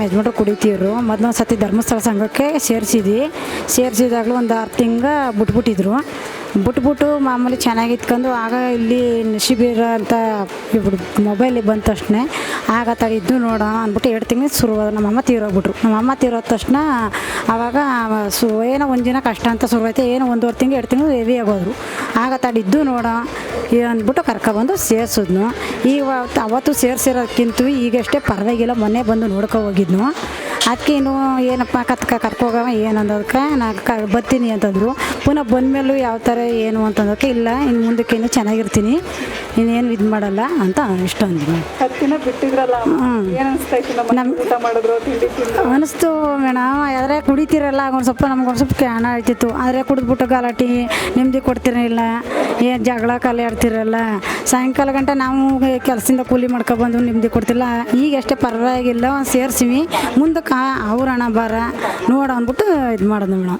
ನಮ್ಮ ಯಜಮಾನ್ರು ಕುಡಿತೀವ್ರು ಮೊದಲೊಂದು ಸತಿ ಧರ್ಮಸ್ಥಳ ಸಂಘಕ್ಕೆ ಸೇರಿಸಿದ್ವಿ. ಸೇರಿಸಿದಾಗಲೂ ಒಂದು ಆರು ತಿಂಗ ಬಿಟ್ಬಿಟ್ಟಿದ್ರು. ಬಿಟ್ಬಿಟ್ಟು ಮಾಮೂಲಿ ಚೆನ್ನಾಗಿ ಇತ್ಕೊಂಡು ಆಗ ಇಲ್ಲಿ ಶಿಬಿರ ಅಂತ ಇವ್ರು ಮೊಬೈಲಿಗೆ ಬಂದ ತಕ್ಷಣ ಆಗ ತಡಿದ್ದು ನೋಡೋಣ ಅಂದ್ಬಿಟ್ಟು ಎರಡು ತಿಂಗಳು ಶುರು ನಮ್ಮಮ್ಮ ತೀರೋಗ್ಬಿಟ್ರು. ನಮ್ಮಮ್ಮ ತೀರೋದ ತಕ್ಷಣ ಆವಾಗ ಸು ಏನೋ ಒಂದು ಕಷ್ಟ ಅಂತ ಶುರುವಾಯ್ತು. ಏನೋ ಒಂದೂವರೆ ತಿಂಗಳು, ಎರಡು ತಿಂಗಳು ಹೆವಿ ಆಗೋದ್ರು ಆಗ ತಡಿದ್ದು ನೋಡ ಅಂದ್ಬಿಟ್ಟು ಕರ್ಕೊಬಂದು ಸೇರಿಸಿದ್ನು. ಈಗ ಅವತ್ತು ಸೇರಿಸಿರೋದಕ್ಕಿಂತ ಈಗಷ್ಟೇ ಪರವಾಗಿಲ್ಲ. ಮೊನ್ನೆ ಬಂದು ನೋಡ್ಕೊ ಹೋಗಿದ್ನು. ಅದಕ್ಕೆ ಇನ್ನು ಏನಪ್ಪ ಕತ್ಕ ಕರ್ಕೋಗವ ಏನು ಅನ್ನೋದಕ್ಕೆ ನಾ ಕ ಬರ್ತೀನಿ ಅಂತಂದರು. ಪುನಃ ಬಂದಮೇಲೂ ಯಾವ ಥರ ಏನು ಅಂತಂದಕ್ಕೆ ಇಲ್ಲ ಇನ್ನು ಮುಂದಕ್ಕೆ ಇನ್ನೂ ಚೆನ್ನಾಗಿರ್ತೀನಿ ಇನ್ನೇನು ಇದು ಮಾಡಲ್ಲ ಅಂತ ಇಷ್ಟ ಅಂದ್ರು ನಮ್ಮ ಅನಿಸ್ತು ಮೇಡಮ್ ಆದರೆ ಕುಡಿತೀರಲ್ಲ ಒಂದು ಸ್ವಲ್ಪ ನಮ್ಗೆ ಒಂದು ಸ್ವಲ್ಪ ಹಣ ಆಯ್ತಿತ್ತು. ಆದರೆ ಕುಡಿದ್ಬಿಟ್ಟು ಗಲಾಟೆ ನೆಮ್ಮದಿ ಕೊಡ್ತಿರಲಿಲ್ಲ. ಏನು ಜಗಳ ಕಾಲ ಆಡ್ತಿರಲ್ಲ. ಸಾಯಂಕಾಲ ಗಂಟೆ ನಾವು ಕೆಲಸದಿಂದ ಕೂಲಿ ಮಾಡ್ಕೊಬಂದು ನಿಮ್ಮದಿ ಕೊಡ್ತಿಲ್ಲ. ಈಗ ಅಷ್ಟೇ ಪರವಾಗಿಲ್ಲ, ಸೇರ್ಸಿವಿ. ಮುಂದಕ್ಕೆ ಅವ್ರ ಹಣ ಬಾರ ನೋಡ ಅಂದ್ಬಿಟ್ಟು ಇದು ಮಾಡೋದು ಮೇಡಮ್